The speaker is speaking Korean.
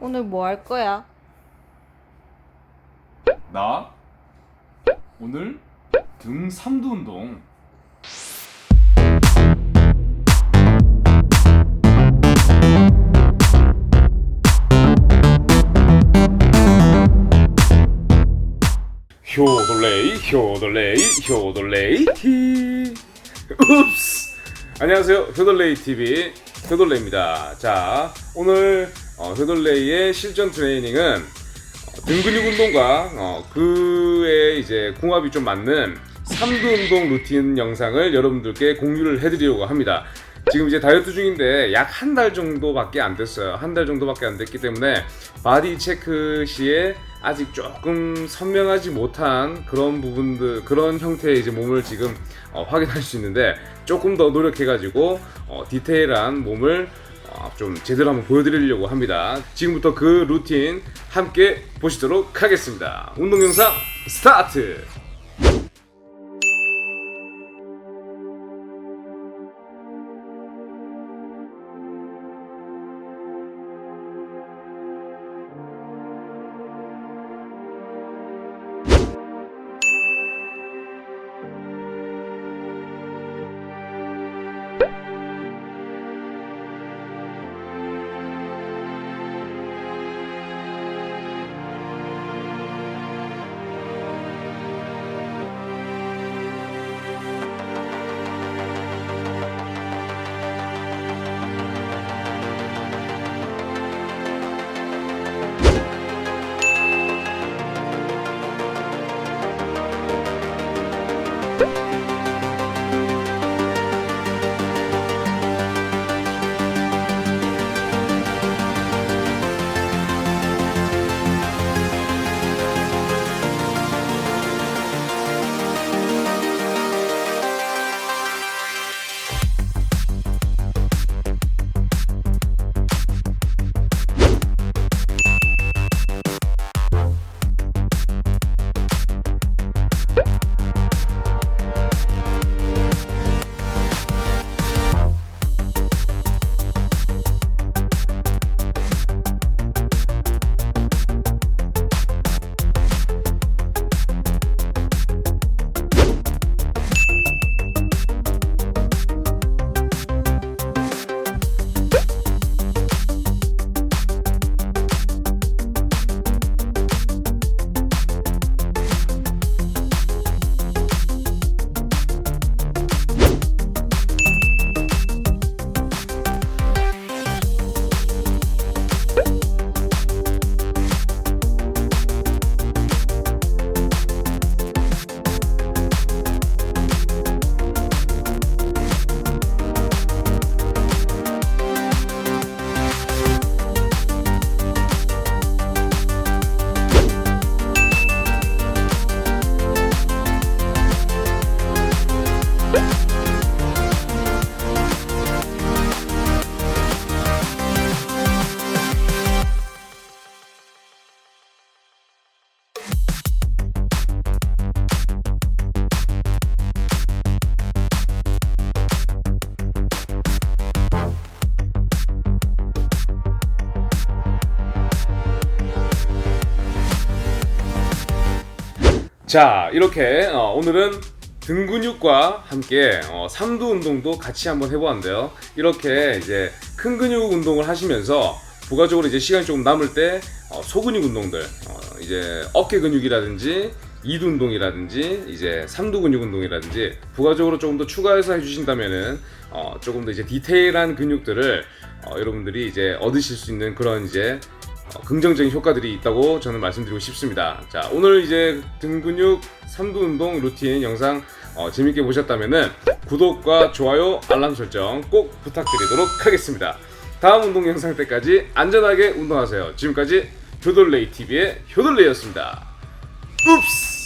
오늘 뭐 할 거야? 나? 오늘 등 삼두 운동. 효돌레이 효돌레이 효돌레이 티. 읍스 안녕하세요. 효돌레이 TV 효돌레입니다. 자 오늘 어, 효돌레이의 실전 트레이닝은 어, 등 근육 운동과 어, 그에 이제 궁합이 좀 맞는 삼두 운동 루틴 영상을 여러분들께 공유를 해드리려고 합니다. 지금 이제 다이어트 중인데 약 한 달 정도밖에 안 됐어요. 한 달 정도밖에 안 됐기 때문에 바디 체크 시에 아직 조금 선명하지 못한 그런 부분들 그런 형태의 이제 몸을 지금 어, 확인할 수 있는데 조금 더 노력해가지고 어, 디테일한 몸을 어, 좀 제대로 한번 보여드리려고 합니다. 지금부터 그 루틴 함께 보시도록 하겠습니다. 운동 영상 스타트! 자, 이렇게 어, 오늘은 등 근육과 함께 어, 삼두 운동도 같이 한번 해보았는데요. 이렇게 이제 큰 근육 운동을 하시면서 부가적으로 이제 시간이 조금 남을 때 어, 소근육 운동들, 어, 이제 어깨 근육이라든지 이두 운동이라든지 이제 삼두 근육 운동이라든지 부가적으로 조금 더 추가해서 해주신다면은 어, 조금 더 이제 디테일한 근육들을 어, 여러분들이 이제 얻으실 수 있는 그런 이제 어, 긍정적인 효과들이 있다고 저는 말씀드리고 싶습니다. 자, 오늘 이제 등 근육 3두 운동 루틴 영상 어, 재밌게 보셨다면은 구독과 좋아요, 알람 설정 꼭 부탁드리도록 하겠습니다. 다음 운동 영상 때까지 안전하게 운동하세요. 지금까지 효돌레이 TV의 효돌레이였습니다. 읍스!